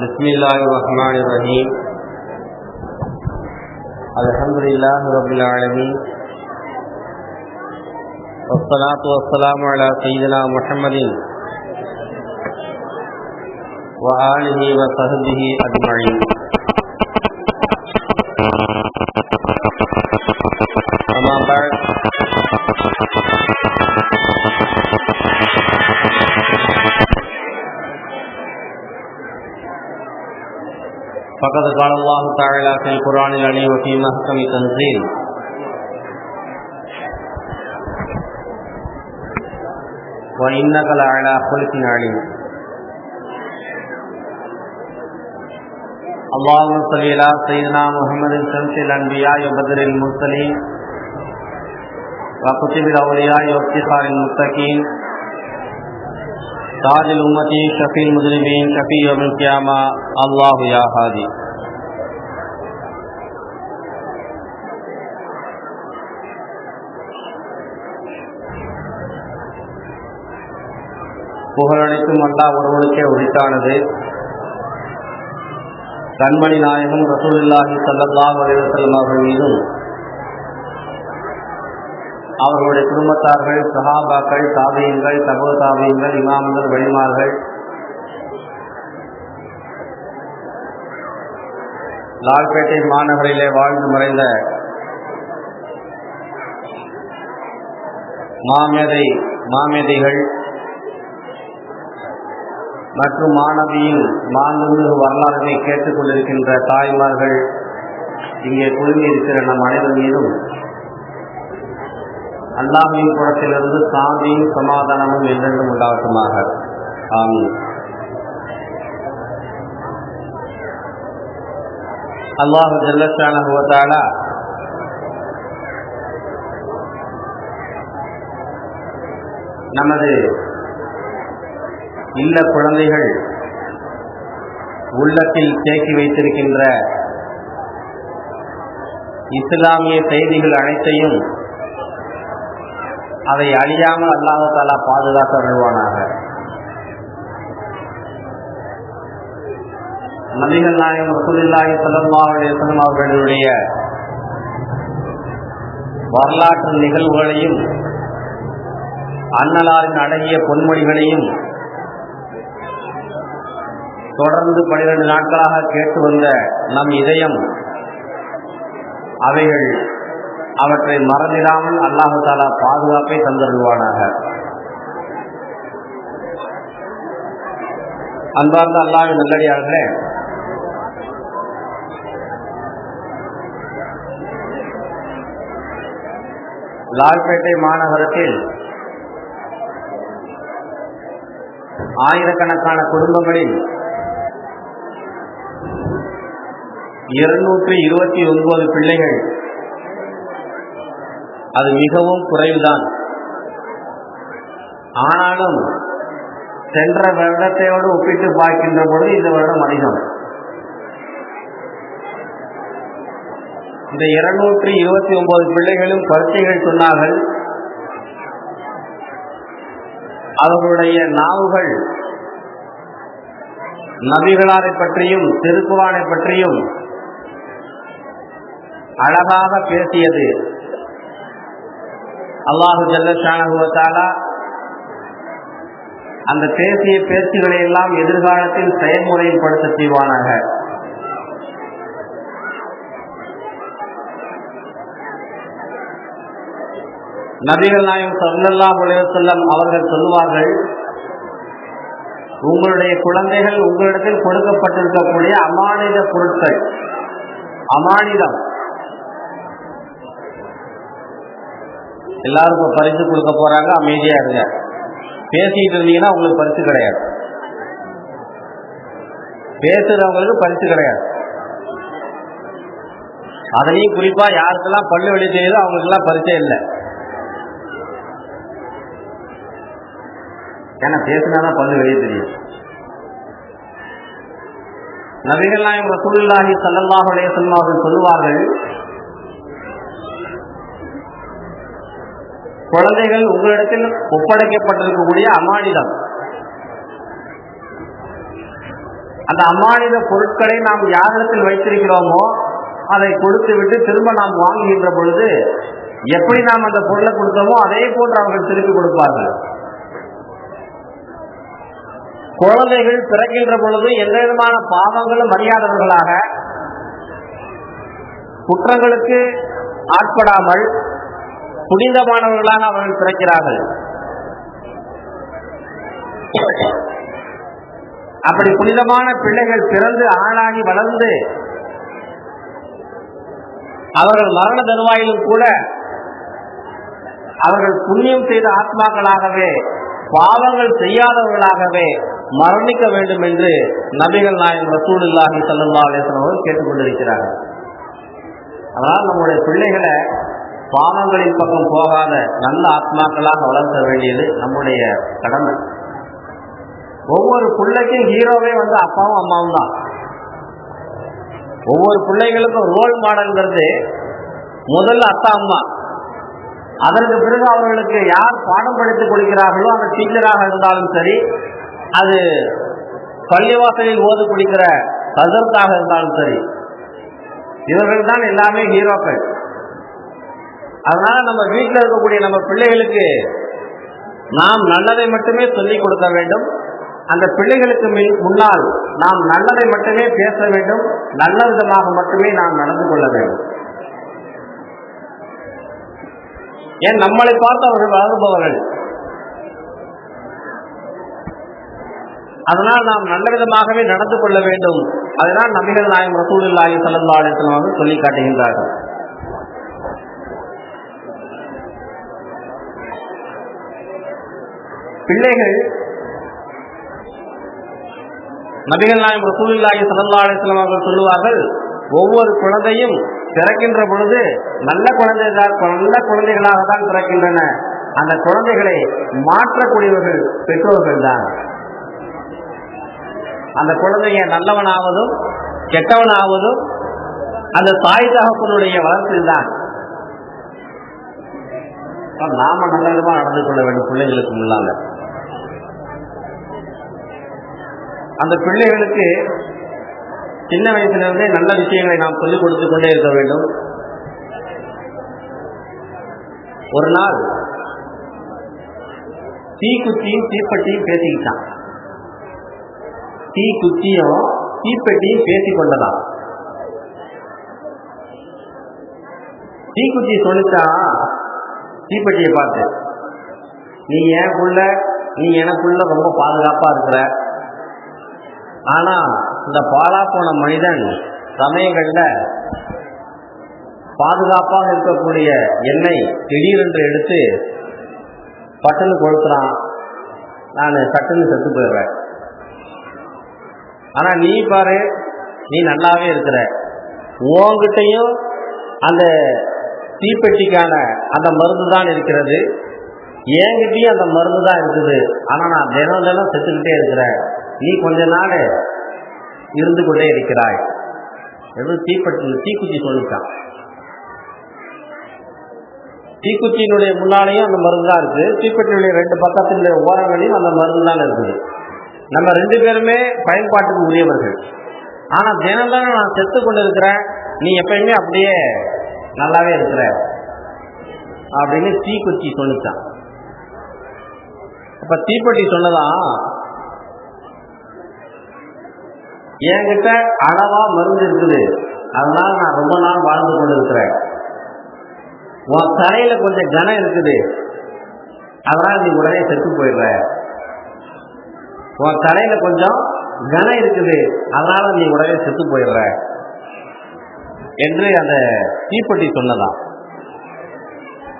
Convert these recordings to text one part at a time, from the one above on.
بسم اللہ الرحمن الرحیم الحمدللہ رب العالمین والصلاة والسلام علی سیدنا محمد وآلہ وصحبہ اجمعین تعالى في القرآن العليم وفي محكم تنزيل وإنك لعلى خلق عليم اللهم صل على سيدنا محمد شمس الأنبياء وبدر المرسلين وكتب الأولياء وافتخار المتقين تاج الأمة شفيع المذنبين شفيع يوم القيامة الله يا هادي புகழனைத்தும் அல்லா ஒருவனுக்கே உரித்தானது. கண்மணி நாயகம் ரசூலில்லாஹி ஸல்லல்லாஹு அலைஹி அவர்கள் மீதும் அவர்களுடைய குடும்பத்தார்கள் சஹாபாக்கள் தாபியங்கள் தபோ தாபியங்கள் இமாம்கள் வழிமார்கள் லால்பேட்டை மாநகரிலே வாழ்ந்து மறைந்த மாமேதை மாமேதைகள் மற்றும் மாணவியின் மாண்புமிகு வரலாறுகளை கேட்டுக்கொண்டிருக்கின்ற தாய்மார்கள் இங்கே குழுமியிருக்கிற நம் அனைவர் மீதும் அல்லாஹின் புறத்திலிருந்து சாந்தியும் சமாதானமும் என்றென்றும் உண்டாகட்டுமாக ஆமீன். அல்லாஹு ஜல்லஸ்தான நமது இல்ல குழந்தைகள் உள்ளத்தில் தேக்கி வைத்திருக்கின்ற இஸ்லாமிய செய்திகள் அனைத்தையும் அதை அழியாமல் அல்லாஹாலா பாதுகாக்க வருவானாக. நபிகள் நாயகம் ரசூலில்லாஹி ஸல்லல்லாஹு அவர்களுடைய வரலாற்று நிகழ்வுகளையும் அன்னலாரின் அழகிய பொன்மொழிகளையும் தொடர்ந்து பனிரெண்டு நாட்களாக கேட்டு வந்த நம் இதயம் அவைகள் அவற்றை மறந்திடாமல் அல்லாஹு தாலா பாதுகாப்பை தந்தருவானாக அன்பார்ந்த அல்லாவின் நல்லடியார்களே லால்பேட்டை மாநகரத்தில் ஆயிரக்கணக்கான குடும்பங்களில் இருநூற்றி இருபத்தி ஒன்பது பிள்ளைகள். அது மிகவும் குறைவுதான். ஆனாலும் சென்ற வருடத்தையோடு ஒப்பிட்டு பார்க்கின்ற பொழுது இந்த வருடம் அதிகம். இந்த இருநூற்றி இருபத்தி ஒன்பது பிள்ளைகளும் பரீட்சைகள் சொன்னார்கள் அவர்களுடைய நாவுகள் நபிகளாரை பற்றியும் திருக்குறானை பற்றியும் அழகாக பேசியது. அல்லாஹு ஜல்லஷானுவத்தாலா அந்த பேசிய பேச்சுகளை எல்லாம் எதிர்காலத்தில் செயல்முறைப்படுத்த செய்வானாக. நபிகள் நாயம் சல்லல்லா செல்லம் அவர்கள் சொல்லுவார்கள் உங்களுடைய குழந்தைகள் உங்களிடத்தில் கொடுக்கப்பட்டிருக்கக்கூடிய அமானித பொருட்கள் அமானிதம் எல்லாரும் இப்போ பரிசு கொடுக்க போறாங்க அமைதியா இருங்க. பேசிட்டு இருந்தீங்கன்னா உங்களுக்கு பரிசு கிடையாது. பேசுறவங்களுக்கு பரிசு கிடையாது. அதுலயும் குறிப்பா யாருக்கெல்லாம் பல்லு வெளி தெரியுதோ அவங்களுக்கெல்லாம் பரிசே இல்லை. ஏன்னா பேசினாதான் பல்லு வெளியே தெரியும். நபிகள் நாயம் ரசூலுல்லாஹி ஸல்லல்லாஹு அலைஹி அவர்கள் சொல்லுவார்கள் குழந்தைகள் உங்களிடத்தில் ஒப்படைக்கப்பட்டிருக்கக்கூடிய அமானிதம். அந்த அமானித பொருட்களை நாம் யாரிடத்தில் வைத்திருக்கிறோமோ அதை கொடுத்து விட்டு திரும்ப நாம் வாங்குகின்ற பொழுது எப்படி நாம் அந்த பொருளை கொடுத்தோமோ அதே போன்று அவர்கள் திருப்பி கொடுப்பார்கள். குழந்தைகள் பிறக்கின்ற பொழுது எந்த விதமான பாவங்களும் அறியாதவர்களாக குற்றங்களுக்கு ஆட்படாமல் புனிதமானவர்களாக அவர்கள் பிறக்கிறார்கள். அப்படி புனிதமான பிள்ளைகள் பிறந்து ஆளாகி வளர்ந்து அவர்கள் மரண தருவாயிலும் கூட அவர்கள் புண்ணியம் செய்த ஆத்மாக்களாகவே பாவங்கள் செய்யாதவர்களாகவே மரணிக்க வேண்டும் என்று நபிகள் நாயகம் ரசூலுல்லாஹி சல்லா அலேசன் அவர்கள் கேட்டுக்கொண்டிருக்கிறார்கள். அதனால் நம்முடைய பிள்ளைகளை பாவங்களின் பக்கம் போகாத நல்ல ஆத்மாக்களாக வளர்த்த வேண்டியது நம்முடைய கடமை. ஒவ்வொரு பிள்ளைக்கும் ஹீரோவே வந்து அப்பாவும் அம்மாவும் தான். ஒவ்வொரு பிள்ளைகளுக்கும் ரோல் மாடல்ங்கிறது முதல்ல அத்தா அம்மா. அதற்கு பிறகு அவர்களுக்கு யார் பாடம் படித்துக் கொடுக்கிறார்களோ அந்த டீச்சராக இருந்தாலும் சரி அது பள்ளிவாசலில் ஓது குடிக்கிற சதர்த்தாக இருந்தாலும் சரி இவர்கள் தான் எல்லாமே ஹீரோக்கள் அதனால நம்ம வீட்டில் இருக்கக்கூடிய நம்ம பிள்ளைகளுக்கு நாம் நல்லதை மட்டுமே சொல்லிக் கொடுக்க வேண்டும். அந்த பிள்ளைகளுக்கு முன்னால் நாம் நல்லதை மட்டுமே பேச வேண்டும். நல்ல விதமாக மட்டுமே நாம் நடந்து கொள்ள வேண்டும். ஏன் நம்மளை பார்த்து அவர்கள் வளர்பவர்கள்? அதனால் நாம் நல்ல விதமாகவே நடந்து கொள்ள வேண்டும். அதனால் நபிகள் நாயம் ரசூலுல்லாஹி ஸல்லல்லாஹு அலைஹி வஸல்லம் சொல்லி காட்டுகின்றார்கள். பிள்ளைகள் நபிகள் நாயம் ரசூலுல்லாஹி ஸல்லல்லாஹு அவர்கள் சொல்லுவார்கள் ஒவ்வொரு குழந்தையும் பிறக்கின்ற பொழுது நல்ல குழந்தைகள் நல்ல குழந்தைகளாக தான் பிறக்கின்றன. அந்த குழந்தைகளை மாற்றக்கூடியவர்கள் பெற்றோர்கள் தான். அந்த குழந்தைய நல்லவனாவதும் கெட்டவனாவதும் அந்த தாய் தகப்பனுடைய வளர்ச்சியில் தான். நாம நல்ல விதமா நடந்து கொள்ள வேண்டும் பிள்ளைகளுக்கு முன்னால. அந்த பிள்ளைகளுக்கு சின்ன வயசுல இருந்தே நல்ல விஷயங்களை நாம் சொல்லிக் கொடுத்து கொண்டே இருக்க வேண்டும். ஒரு நாள் தீக்குச்சியும் தீப்பெட்டியும் பேசிக்கிட்டான். தீக்குச்சியும் தீப்பெட்டியும் பேசிக் கொண்டதான் தீக்குச்சி சொல்லிச்சா தீப்பெட்டியை பார்த்து நீ எனக்குள்ள நீ எனக்குள்ள ரொம்ப பாதுகாப்பா இருக்கிற? ஆனா இந்த பாலா போன மனிதன் சமயங்கள்ல பாதுகாப்பாக இருக்கக்கூடிய எண்ணெய் திடீரென்று எடுத்து பட்டுன்னு கொளுத்துறான். நான் சட்டுன்னு செத்து போயிடுறேன். ஆனா நீ பாரு நீ நல்லாவே இருக்கிற. உன்கிட்டையும் அந்த தீப்பெட்டிக்கான அந்த மருந்து தான் இருக்கிறது. என்கிட்டயும் அந்த மருந்து தான் இருக்குது. ஆனா நான் தினம் தினம் செத்துக்கிட்டே இருக்கிறேன். நீ கொஞ்ச நாள் இருந்து கொண்டே இருக்கிறாய். என்று தீப்பெட்டி தீக்குச்சி சொல்லிட்டான். தீக்குச்சியினுடைய முன்னாலேயும் அந்த மருந்து தான் இருக்கு தீப்பெட்டியுடைய ரெண்டு பக்கத்தினுடைய ஓரங்களையும் அந்த மருந்து தான் இருக்குது. நம்ம ரெண்டு பேருமே பயன்பாட்டுக்கு உரியவர்கள். ஆனா தினம் தானே நான் செத்து கொண்டு இருக்கிறேன் நீ எப்பயுமே அப்படியே நல்லாவே இருக்கிற அப்படின்னு தீக்குச்சி சொல்லிட்டான். அப்போ தீப்பெட்டி சொன்னதான் என்கிட்ட அளவா மருந்து இருக்குது. அதனால நான் ரொம்ப நாள் வாழ்ந்து கொண்டு இருக்கிறேன் உன் தலையில கொஞ்சம் கனம் இருக்குது. அதனால நீ உடனே செத்து போயிடுற. உன் தலையில கொஞ்சம் கனம் இருக்குது. அதனால நீ உடனே செத்து போயிடுற. என்று அந்த தீப்பெட்டி சொன்னதான்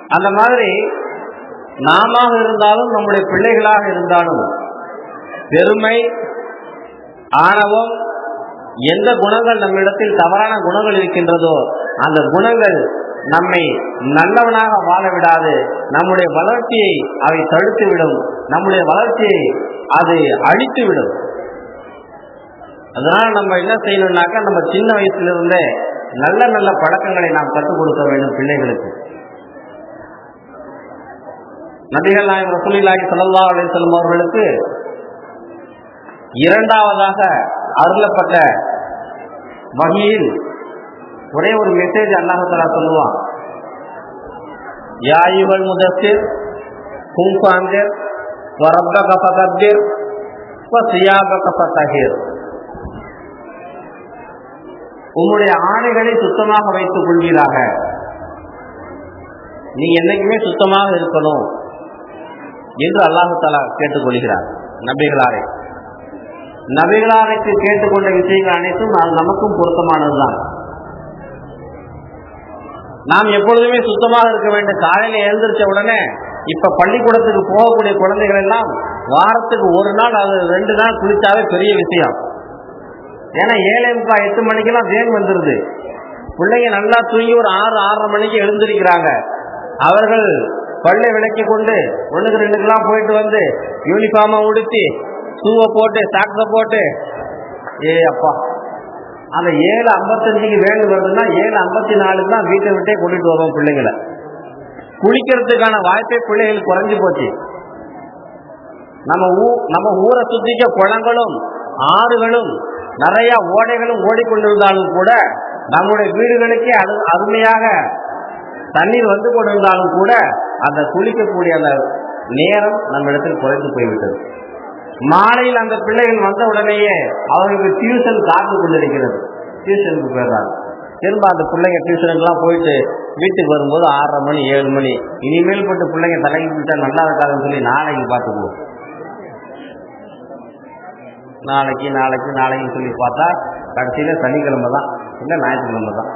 அந்த மாதிரி நாம இருந்தாலும் நம்முடைய பிள்ளைகளாக இருந்தாலும் பெருமை ஆணவம் எந்த குணங்கள் நம்மிடத்தில் தவறான குணங்கள் இருக்கின்றதோ அந்த குணங்கள் நம்மை நல்லவனாக வாழ விடாது நம்முடைய வளர்ச்சியை அவை தடுத்து விடும் நம்முடைய வளர்ச்சியை அது அழித்து விடும் அதனால நம்ம என்ன செய்யணும்னாக்கா நம்ம சின்ன வயசுல இருந்தே நல்ல நல்ல பழக்கங்களை நாம் கற்றுக் கொடுக்க வேண்டும் பிள்ளைகளுக்கு. நபிகள் நாயகம் ரசூலில்லாஹி சல்லா அலி செல்லும் அவர்களுக்கு இரண்டாவதாக அருளப்பட்ட வகையில் ஒரே ஒரு மெசேஜ் அல்லாஹலா சொல்லுவான். யா முதத்தில் முதஸ்ஸிர் கும் ஃபஅன்திர் வ உங்களுடைய ஆடைகளை சுத்தமாக வைத்துக் கொள்வீராக. நீ என்னைக்குமே சுத்தமாக இருக்கணும் என்று அல்லாஹு தலா கேட்டுக்கொள்கிறார். நபிகளாரே நபிகளாரைக்கு கேட்டுக்கொண்ட விஷயங்கள் அனைத்தும் அது நமக்கும் பொருத்தமானதுதான். நாம் எப்பொழுதுமே சுத்தமாக இருக்க வேண்டும். காலையில எழுந்திரிச்ச உடனே இப்ப பள்ளிக்கூடத்துக்கு போகக்கூடிய குழந்தைகள் எல்லாம் வாரத்துக்கு ஒரு நாள் அது ரெண்டு நாள் குளிச்சாவே பெரிய விஷயம். ஏன்னா ஏழை முப்பா எட்டு மணிக்கெல்லாம் வேன் வந்துருது. பிள்ளைங்க நல்லா தூங்கி ஒரு ஆறு ஆறரை மணிக்கு எழுந்திருக்கிறாங்க. அவர்கள் பள்ளி விளக்கி கொண்டு ஒண்ணுக்கு ரெண்டுக்கெல்லாம் போயிட்டு வந்து யூனிஃபார்மை உடுத்தி ஷூவை போட்டு சாக்ஸை போட்டு. ஏ அப்பா. அந்த ஏழு ஐம்பத்தஞ்சுக்கு வேண்டு வருதுன்னா ஏழு ஐம்பத்தி நாலுக்கு தான் வீட்டை விட்டே கூட்டிட்டு வருவோம் பிள்ளைங்களை. குளிக்கிறதுக்கான வாய்ப்பே பிள்ளைகள் குறைஞ்சு போச்சு. நம்ம ஊ நம்ம ஊரை சுத்திக்க குளங்களும் ஆறுகளும் நிறைய ஓடைகளும் ஓடிக்கொண்டிருந்தாலும் கூட நம்முடைய வீடுகளுக்கே அது அருமையாக தண்ணீர் வந்து கொண்டிருந்தாலும் கூட அந்த குளிக்கக்கூடிய அந்த நேரம் நம்ம இடத்தில் குறைந்து போய்விட்டது. மாலையில் அந்த பிள்ளைகள் வந்த உடனேயே அவர்களுக்கு டியூஷன் காத்து கொண்டிருக்கிறது. டியூஷனுக்கு போயிடுறாங்க. திரும்ப அந்த பிள்ளைங்க டியூஷனுக்குலாம் போயிட்டு வீட்டுக்கு வரும்போது ஆறரை மணி ஏழு மணி. இனிமேல் போட்டு பிள்ளைங்க தலைக்கு விட்டா நல்லா இருக்காதுன்னு சொல்லி நாளைக்கு பார்த்துக்குவோம். நாளைக்கு நாளைக்கு நாளைக்குன்னு சொல்லி பார்த்தா கடைசியில சனிக்கிழமை தான். இல்லை ஞாயிற்றுக்கிழமை தான்.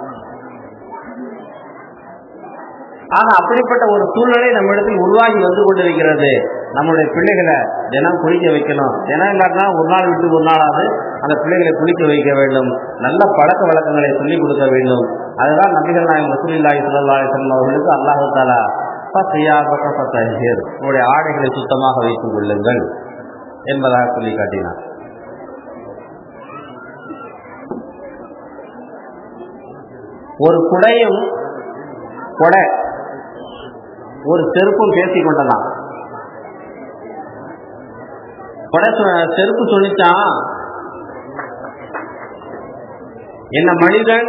ஆக அப்படிப்பட்ட ஒரு சூழ்நிலை நம்ம இடத்தில் உருவாகி வந்து கொண்டிருக்கிறது. நம்மளுடைய பிள்ளைகளை தினம் குளிக்க வைக்கணும். தினம் இல்லாட்டினா ஒரு நாள் விட்டு ஒரு நாளாவது அந்த பிள்ளைகளை குளிக்க வைக்க வேண்டும். நல்ல பழக்க வழக்கங்களை சொல்லிக் கொடுக்க வேண்டும். அதுதான் நபிகள் நாயகம் ரசூலில்லாஹி ஸல்லல்லாஹு அவர்களுக்கு அல்லாஹு தாலா ஃபஸ்யாபக உங்களுடைய ஆடைகளை சுத்தமாக வைத்துக் கொள்ளுங்கள் என்பதாக சொல்லி காட்டினார். ஒரு குடையும் கொடை ஒரு செருப்பும் பேசிக் கொண்டதான் கொடை சொ- செருப்பு சொல்லிச்சான் என்ன மனிதன்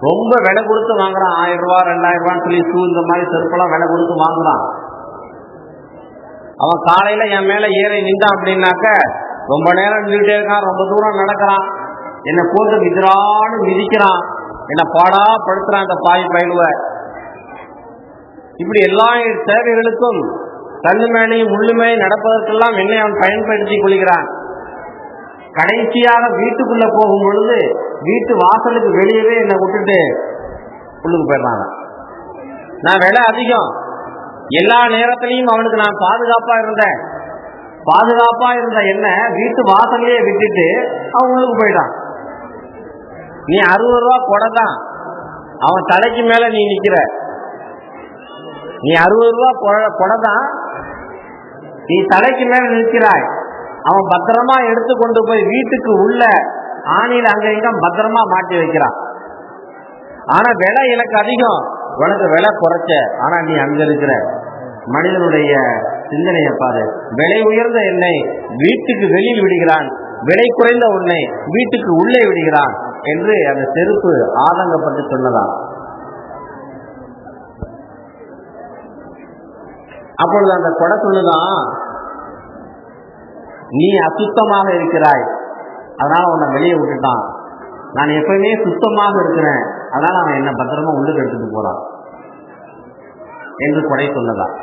ரொம்ப விலை கொடுத்து வாங்குறான். ஆயிரம் ரூபாய் ரெண்டாயிரம் ரூபான்னு சொல்லி ஷூ இந்த மாதிரி செருப்பெல்லாம் விலை கொடுத்து வாங்குறான். அவன் காலையில என் மேல ஏறி நின்றான் அப்படின்னாக்க ரொம்ப நேரம் நின்றுட்டே இருக்கான். ரொம்ப தூரம் நடக்கிறான். என்னை போட்டு மிதிரான்னு மிதிக்கிறான். என்னை பாடா படுத்துறான் அந்த பாய் பயிலுவ. இப்படி எல்லா தேவைகளுக்கும் கண்ணு மேலையும் முள்ளுமே நடப்பதற்கெல்லாம் என்னை அவன் பயன்படுத்தி கொள்கிறான். கடைசியாக வீட்டுக்குள்ள போகும் பொழுது வீட்டு வாசலுக்கு வெளியவே என்னை விட்டுட்டு உள்ளுக்கு போயிடுறாங்க. நான் விலை அதிகம். எல்லா நேரத்திலையும் அவனுக்கு நான் பாதுகாப்பா இருந்தேன். பாதுகாப்பா இருந்த என்ன வீட்டு வாசலையே விட்டுட்டு அவன் உள்ளுக்கு போயிட்டான். நீ அறுபது ரூபா கொடை தான். அவன் தலைக்கு மேல நீ நிக்கிற. நீ அறுபது ரூபா கொ- கொடை தான். நீ தலைக்கு மேல நிற்கிறாய். அவன் பத்திரமா எடுத்து கொண்டு போய் வீட்டுக்கு உள்ள ஆணியில் அங்க இங்க பத்திரமா மாட்டி வைக்கிறான். ஆனா விலை எனக்கு அதிகம். உனக்கு விலை குறைச்ச. ஆனா நீ அங்க இருக்கிற மனிதனுடைய சிந்தனையை பாரு. விலை உயர்ந்த என்னை வீட்டுக்கு வெளியில் விடுகிறான். விலை குறைந்த உன்னை வீட்டுக்கு உள்ளே விடுகிறான் என்று அந்த செருப்பு ஆதங்கப்பட்டு சொன்னதான் அப்பொழுது அந்த கொடை சொல்லுதான் நீ அசுத்தமாக இருக்கிறாய். அதனால உன்னை வெளியே விட்டுட்டான். நான் எப்பயுமே சுத்தமாக இருக்கிறேன். அதனால அவன் என்ன பத்திரமா உள்ளுக்கு எடுத்துட்டு போறான் என்று கொடை சொல்லலாம்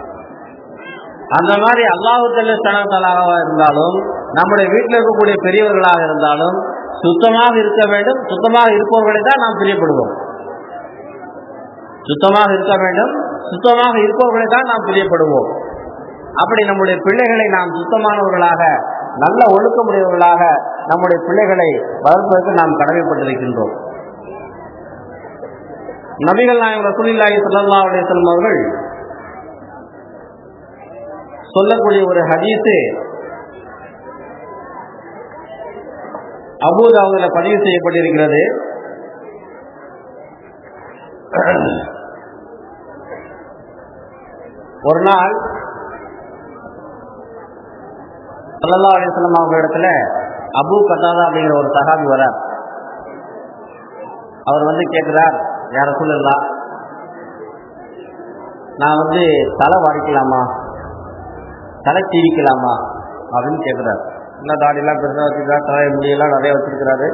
அந்த மாதிரி அல்லாஹு தலாக இருந்தாலும் நம்முடைய வீட்டில் இருக்கக்கூடிய பெரியவர்களாக இருந்தாலும் சுத்தமாக இருக்க வேண்டும் சுத்தமாக இருப்பவர்களை தான் நாம் பிரியப்படுவோம். சுத்தமாக இருக்க வேண்டும் சுத்தமாக இருப்பவர்களை தான் நாம் பிரியப்படுவோம். அப்படி நம்முடைய பிள்ளைகளை நாம் சுத்தமானவர்களாக நல்ல ஒழுக்கமுடையவர்களாக நம்முடைய பிள்ளைகளை வளர்ப்பதற்கு நாம் கடமைப்பட்டிருக்கின்றோம். நபிகள் நாயகம் ரசூலில்லாஹி ஸல்லல்லாஹு அலைஹி அவர்கள் சொல்லக்கூடிய ஒரு ஹதீஸு அபூதாவுல பதிவு செய்யப்பட்டிருக்கிறது. ஒரு நாள் சல்லல்லா அலிஸ்லாம் அவங்க இடத்துல அபு கதாதா அப்படிங்கிற ஒரு சகாபி வரார் அவர் வந்து கேட்கிறார் யார சொல்லலாம் நான் வந்து தலை வாடிக்கலாமா தலை சீவிக்கலாமா? அப்படின்னு கேட்குறாரு. இல்லை தாடியெல்லாம் பெருசாக வச்சுருக்காரு தலை முடியெல்லாம் நிறைய வச்சிருக்கிறாரு.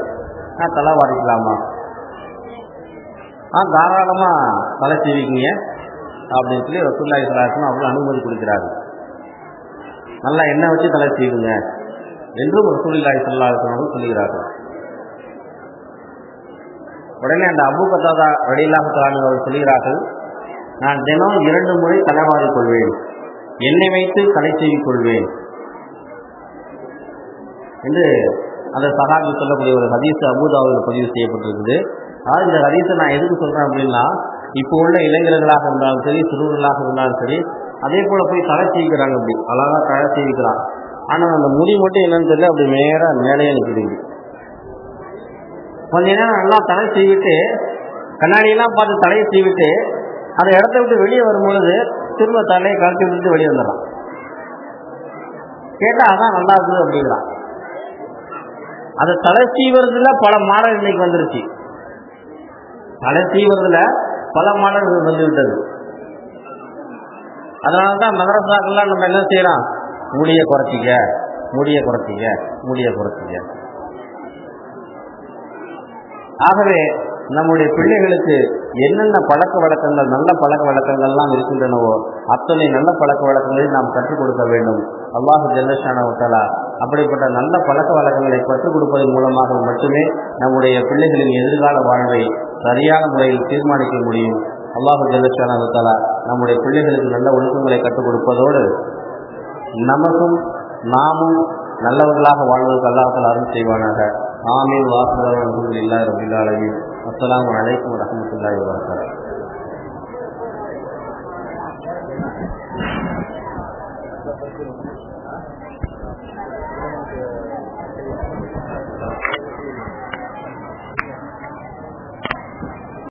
நான் தலை வாடிக்கலாமா ஆ தாராளமாக தலை சீவிக்கிங்க. அப்படின்னு சொல்லி ரசூல்லாய் சலாசனம் அவர்கள் அனுமதி கொடுக்கிறாரு. நல்லா எண்ணெய் வச்சு தலை செய்யுங்க என்றும் ரசூலில்லாய் சல்லாஹன் அவர்கள் சொல்லுகிறார்கள். உடனே அந்த அபு கத்தாதா வடியில்லாம அவர்கள் சொல்கிறார்கள் நான் தினம் இரண்டு முறை தலைமாறிக் கொள்வேன். எண்ணெய் வைத்து தலை செய்து கொள்வேன். என்று அந்த சகாபி சொல்லக்கூடிய ஒரு ஹதீஸ் அபுதாவில் பதிவு செய்யப்பட்டிருக்குது. அதாவது இந்த ஹதீஸை நான் எதுக்கு சொல்கிறேன் அப்படின்னா இப்போ உள்ள இளைஞர்களாக இருந்தாலும் சரி சிறுவர்களாக இருந்தாலும் சரி அதே போல போய் தலை செய்கிறாங்க அப்படி. அழகா தலை செய்விக்கிறான் ஆனால் அந்த முடி மட்டும் என்னன்னு தெரியல அப்படி நேரா மேலேயே நிற்குது கொஞ்ச நேரம் நல்லா தலை செய்விட்டு கண்ணாடியெல்லாம் பார்த்து தலையை செய்விட்டு அந்த இடத்த விட்டு வெளியே வரும்பொழுது திரும்ப தலையை கழட்டி விட்டு வெளியே வந்துடலாம் கேட்டா அதான் நல்லா இருக்குது அப்படிங்கிறான். அதை தலை சீவறதுல பல மாடல் இன்னைக்கு வந்துருச்சு. தலை சீவறதுல பல மாடல்கள் வந்துவிட்டது. அதனால தான் மதரசாக்கள்லாம் நம்ம என்ன செய்யறோம் முடிய குறைச்சிக்க முடிய குறைச்சிக்க முடிய குறைச்சிக்க. ஆகவே நம்முடைய பிள்ளைகளுக்கு என்னென்ன பழக்க வழக்கங்கள் நல்ல பழக்க வழக்கங்கள்லாம் இருக்கின்றனவோ அத்தனை நல்ல பழக்க வழக்கங்களை நாம் கற்றுக் கொடுக்க வேண்டும். அல்லாஹு ஜல்லஷானவத்தாலா அப்படிப்பட்ட நல்ல பழக்க வழக்கங்களை கற்றுக் கொடுப்பதன் மூலமாக மட்டுமே நம்முடைய பிள்ளைகளின் எதிர்கால வாழ்வை சரியான முறையில் தீர்மானிக்க முடியும். அல்லாஹு ஜல்லஷானவத்தாலா நம்முடைய பிள்ளைகளுக்கு நல்ல ஒழுக்கங்களை கற்றுக் கொடுப்பதோடு நமக்கும் நாமும் நல்லவர்களாக வாழ்வதற்கு அல்லாஹால அருள் செய்வானாக. ஆமீன். வாசுதம் அலமதுல்லா ரபில் அஸ்லாம் வலைக்கம் வரமத்துல்லாஹி வபரகாத்துஹு